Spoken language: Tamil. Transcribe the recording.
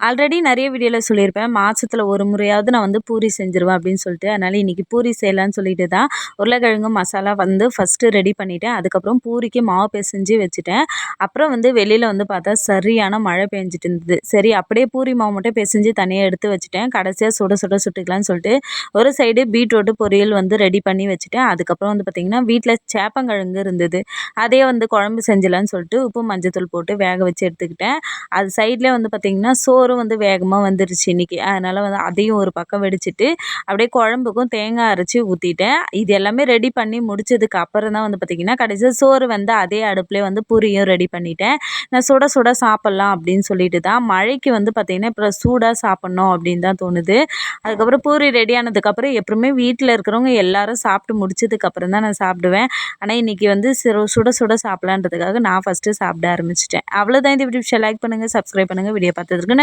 ஆல்ரெடி நிறைய வீடியோவில் சொல்லியிருப்பேன் மாதத்துல ஒரு முறையாவது நான் வந்து பூரி செஞ்சுருவேன் அப்படின்னு சொல்லிட்டு. அதனால் இன்றைக்கி பூரி செய்யலான்னு சொல்லிட்டு தான் உருளைக்கிழங்கு மசாலா வந்து ஃபஸ்ட்டு ரெடி பண்ணிவிட்டேன் அதுக்கப்புறம் பூரிக்கு மாவு பிசைஞ்சு வச்சுட்டேன். அப்புறம் வந்து வெளியில் வந்து பார்த்தா சரியான மழை பெஞ்சிட்டு இருந்தது. சரி அப்படியே பூரி மாவு மட்டும் பிசைஞ்சு தனியாக எடுத்து வச்சுட்டேன். கடைசியாக சுட சுட சுட்டுக்கலான்னு சொல்லிட்டு ஒரு சைடு பீட்ரூட்டு பொரியல் வந்து ரெடி பண்ணி வச்சுட்டேன். அதுக்கப்புறம் வந்து பார்த்திங்கன்னா வீட்டில் சேப்பங்கிழங்கு இருந்தது. அதே வந்து குழம்பு செஞ்சலான்னு சொல்லிட்டு உப்பு மஞ்சத்தூள் போட்டு வேக வச்சு எடுத்துக்கிட்டேன். அது சைட்லேயே வந்து பார்த்திங்கன்னா சோறு சோறும் வந்து வேகமாக வந்துருச்சு இன்றைக்கி அதனால் வந்து அதையும் ஒரு பக்கம் வெடிச்சிட்டு அப்படியே குழம்புக்கும் தேங்காய் அரைச்சி ஊற்றிட்டேன் இது எல்லாமே ரெடி பண்ணி முடிச்சதுக்கு அப்புறம் தான் வந்து பார்த்திங்கன்னா கடைசியாக சோறு வந்து அதே அடுப்புலேயே வந்து பூரியும் ரெடி பண்ணிட்டேன். நான் சுட சுட சாப்பிட்லாம் அப்படின்னு சொல்லிட்டு தான் மழைக்கு வந்து பார்த்திங்கன்னா இப்போ சூடாக சாப்பிட்ணும் அப்படின்னு தான் தோணுது. அதுக்கப்புறம் பூரி ரெடி ஆனதுக்கப்புறம் எப்பவுமே வீட்டில் இருக்கிறவங்க எல்லாரும் சாப்பிட்டு முடிச்சதுக்கப்புறம் தான் நான் சாப்பிடுவேன். ஆனால் இன்றைக்கி வந்து சுட சுட சாப்பிட்லான்றதுக்காக நான் ஃபஸ்ட்டு சாப்பிட ஆரம்பிச்சிட்டேன். அவ்வளோதான் இந்த வீடியோ லைக் பண்ணுங்கள் சப்ஸ்கிரைப் பண்ணுங்கள் வீடியோ பார்த்ததுக்கு நன்றி.